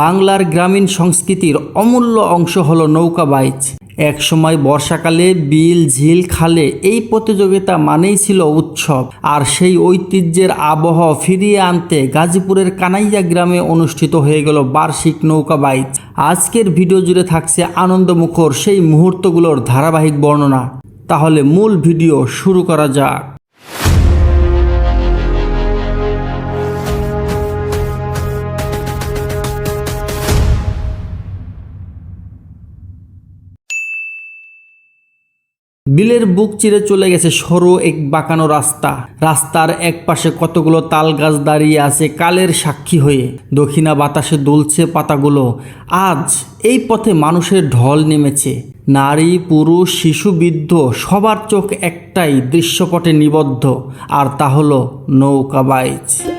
বাংলার গ্রামীণ সংস্কৃতির অমূল্য অংশ হল নৌকা বাইচ। এক সময় বর্ষাকালে বিল, ঝিল, খালে এই প্রতিযোগিতা মানেই ছিল উৎসব। আর সেই ঐতিহ্যের আবহ ফিরিয়ে আনতে গাজীপুরের কানাইয়া গ্রামে অনুষ্ঠিত হয়ে গেল বার্ষিক নৌকা বাইচ। আজকের ভিডিও জুড়ে থাকছে আনন্দমুখর সেই মুহূর্তগুলোর ধারাবাহিক বর্ণনা। তাহলে মূল ভিডিও শুরু করা যাক। বিলের বুক চিরে চলে গেছে সরু এক বাঁকানো রাস্তা। রাস্তার এক পাশে কতগুলো তাল গাছ দাঁড়িয়ে আছে কালের সাক্ষী হয়ে। দক্ষিণা বাতাসে দুলছে পাতাগুলো। আজ এই পথে মানুষের ঢল নেমেছে। নারী, পুরুষ, শিশু, বৃদ্ধ, সবার চোখ একটাই দৃশ্যপটে নিবদ্ধ। আর তা হলো নৌকা বাইচ।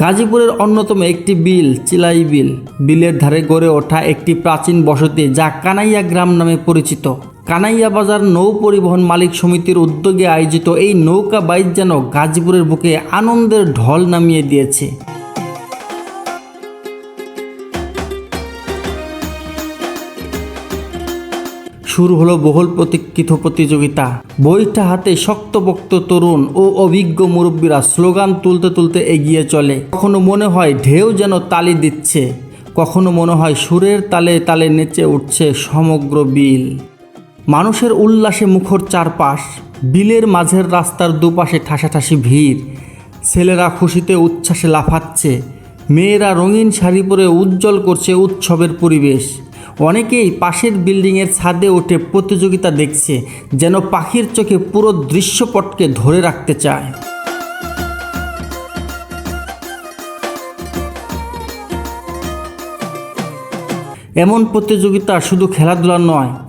গাজীপুরের অন্যতম একটি বিল, চিলাই বিল। বিলের ধারে গড়ে ওঠা একটি প্রাচীন বসতি যা কানাইয়া গ্রাম নামে পরিচিত। কানাইয়া বাজার নৌ পরিবহন মালিক সমিতির উদ্যোগে আয়োজিত এই নৌকা বাইক যেন গাজীপুরের বুকে আনন্দের ঢল নামিয়ে দিয়েছে। শুরু হলো বহুল প্রতীক্ষিত প্রতিযোগিতা। বইটা হাতে শক্তপোক্ত তরুণ ও অভিজ্ঞ মুরব্বীরা স্লোগান তুলতে তুলতে এগিয়ে চলে। কখনো মনে হয় ঢেউ যেন তালি দিচ্ছে, কখনো মনে হয় সুরের তালে তালে নেচে উঠছে সমগ্র বিল। মানুষের উল্লাসে মুখর চারপাশ, বিলের মাঝের রাস্তার দুপাশে ঠাসাঠাসি ভিড়। ছেলেরা খুশিতে উচ্ছ্বাসে লাফাচ্ছে, মেয়েরা রঙিন শাড়ি পরে উজ্জ্বল করছে উৎসবের পরিবেশ। অনেকেই পাশের বিল্ডিংয়ের ছাদে উঠে প্রতিযোগিতা দেখছে, যেন পাখির চোখে পুরো দৃশ্যপটকে ধরে রাখতে চায়। এমন প্রতিযোগিতা শুধু খেলাধুলা নয়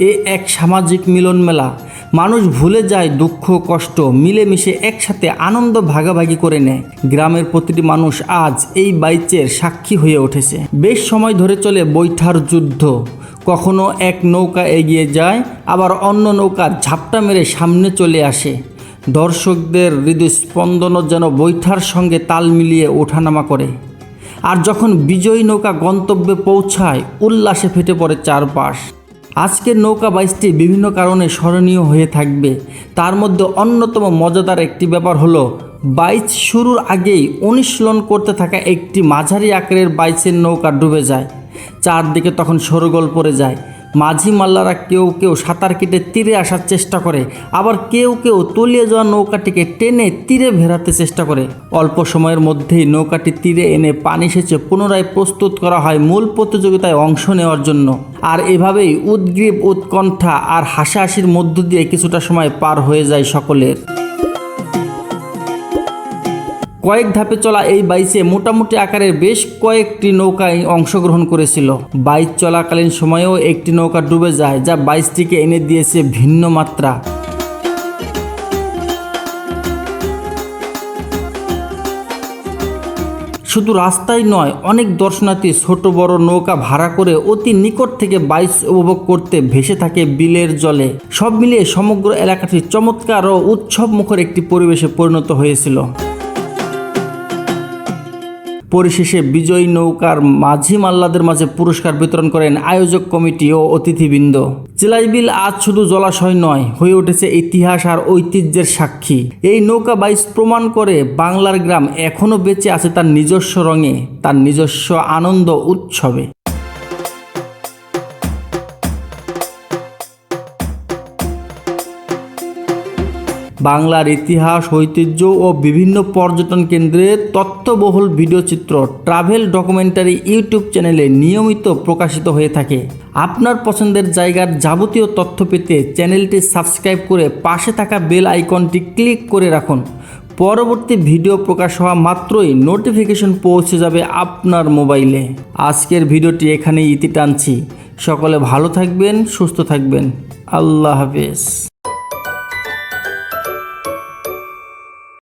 এ এক সামাজিক মিলন মেলা। মানুষ ভুলে যায় দুঃখ, কষ্ট, মিলেমিশে একসাথে আনন্দ ভাগাভাগি করে নেয়। গ্রামের প্রতিটি মানুষ আজ এই বাইচের সাক্ষী হয়ে উঠেছে। বেশ সময় ধরে চলে বৈঠার যুদ্ধ। কখনো এক নৌকা এগিয়ে যায়, আবার অন্য নৌকা ঝাপটা মেরে সামনে চলে আসে। দর্শকদের হৃদস্পন্দনও যেন বৈঠার সঙ্গে তাল মিলিয়ে ওঠানামা করে। আর যখন বিজয়ী নৌকা গন্তব্যে পৌঁছায়, উল্লাসে ফেটে পড়ে চারপাশ। আজকের নৌকা বাইচটি বিভিন্ন কারণে স্মরণীয় হয়ে থাকবে। তার মধ্যে অন্যতম মজাদার একটি ব্যাপার হলো, বাইচ শুরুর আগেই অনুশীলন করতে থাকা একটি মাঝারি আকারের বাইচের নৌকা ডুবে যায়। চারদিকে তখন সরগোল পড়ে যায়। মাঝি মাল্লারা কেউ কেউ সাঁতার কেটে তীরে আসার চেষ্টা করে, আবার কেউ কেউ তলিয়ে যাওয়া নৌকাটিকে টেনে তীরে ভেরাতে চেষ্টা করে। অল্প সময়ের মধ্যেই নৌকাটি তীরে এনে পানি সেচে পুনরায় প্রস্তুত করা হয় মূল প্রতিযোগিতায় অংশ নেওয়ার জন্য। আর এভাবেই উদ্গ্রীব, উৎকণ্ঠা আর হাসাহাসির মধ্য দিয়ে কিছুটা সময় পার হয়ে যায় সকলের। কয়েক ধাপে চলা এই বাইচে মোটামুটি আকারের বেশ কয়েকটি নৌকায় অংশগ্রহণ করেছিল। বাইচ চলাকালীন সময়েও একটি নৌকা ডুবে যায়, যা বাইচটিকে এনে দিয়েছে ভিন্ন মাত্রা। শুধু রাস্তায় নয়, অনেক দর্শনার্থী ছোট বড় নৌকা ভাড়া করে অতি নিকট থেকে বাইচ উপভোগ করতে ভেসে থাকে বিলের জলে। সব মিলিয়ে সমগ্র এলাকাটি চমৎকার ও উৎসব মুখর একটি পরিবেশে পরিণত হয়েছিল। পরিশেষে বিজয়ী নৌকার মাঝি মাল্লাদের মাঝে পুরস্কার বিতরণ করেন আয়োজক কমিটি ও অতিথিবৃন্দ। চিলাইবিল আজ শুধু জলাশয় নয়, হয়ে উঠেছে ইতিহাস আর ঐতিহ্যের সাক্ষী। এই নৌকা বাইস প্রমাণ করে বাংলার গ্রাম এখনও বেঁচে আছে তার নিজস্ব রঙে, তার নিজস্ব আনন্দ উৎসবে। বাংলার ইতিহাস, ঐতিহ্য ও বিভিন্ন পর্যটন কেন্দ্রের তথ্যবহুল ভিডিওচিত্র ট্রাভেল ডকুমেন্টারি ইউটিউব চ্যানেলে নিয়মিত প্রকাশিত হয়ে থাকে। আপনার পছন্দের জায়গার যাবতীয় তথ্য পেতে চ্যানেলটি সাবস্ক্রাইব করে পাশে থাকা বেল আইকনটি ক্লিক করে রাখুন। পরবর্তী ভিডিও প্রকাশ হওয়া মাত্রই নোটিফিকেশন পৌঁছে যাবে আপনার মোবাইলে। আজকের ভিডিওটি এখানেই ইতি টানছি। সকলে ভালো থাকবেন, সুস্থ থাকবেন। আল্লাহ হাফেজ।